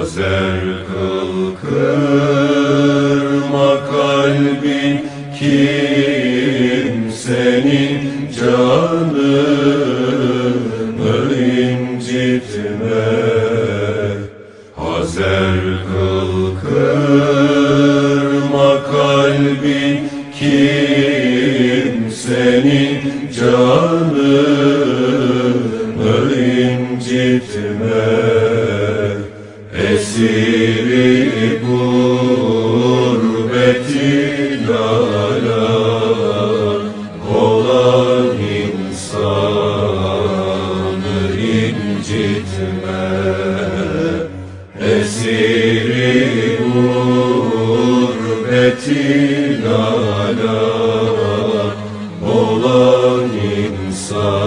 Hazer kıl kırma kalbin kimsenin canını incitme? Hazer kıl kırma kalbin kimsenin canını incitme ala olan insanı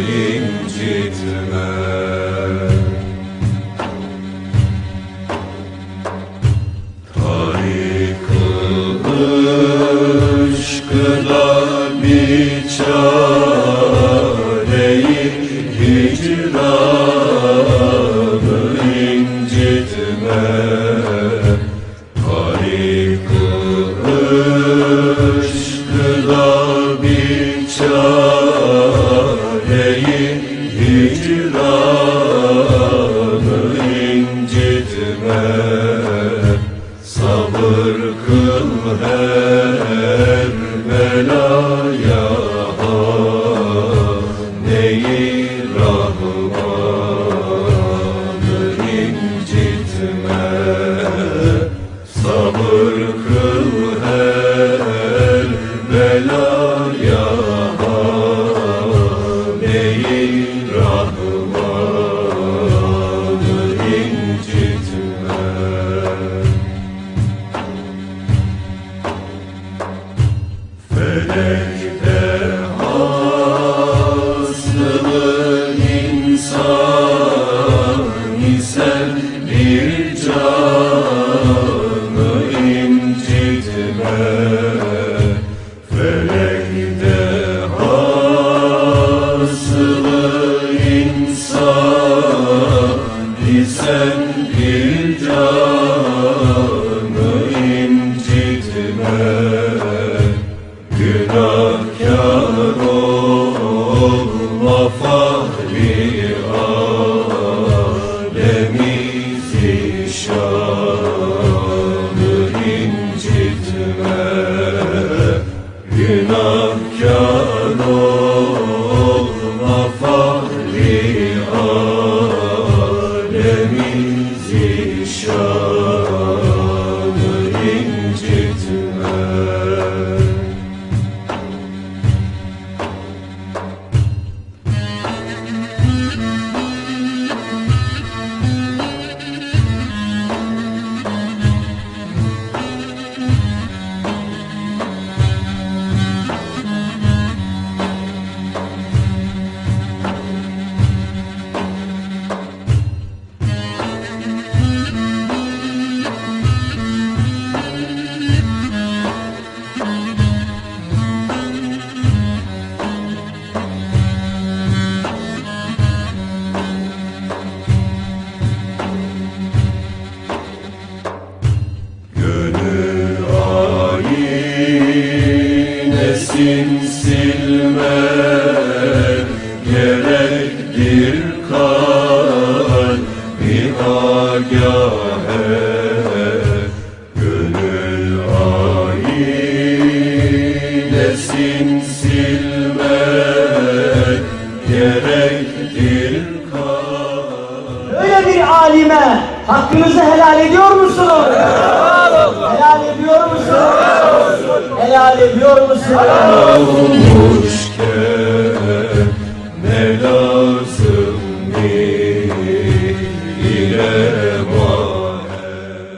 incitme Aşkına bir çareyi hicranı incitme Kıl her belaya insan isen bir canı incitme. Günahkar aynesin silmek gerektir kalbi agâhe Gönül aynesin silmek gerektir kalbi Öyle bir alime hakkınızı helal ediyor musunuz? Helal ediyor musunuz? Helal ediyor musunuz? Olmuş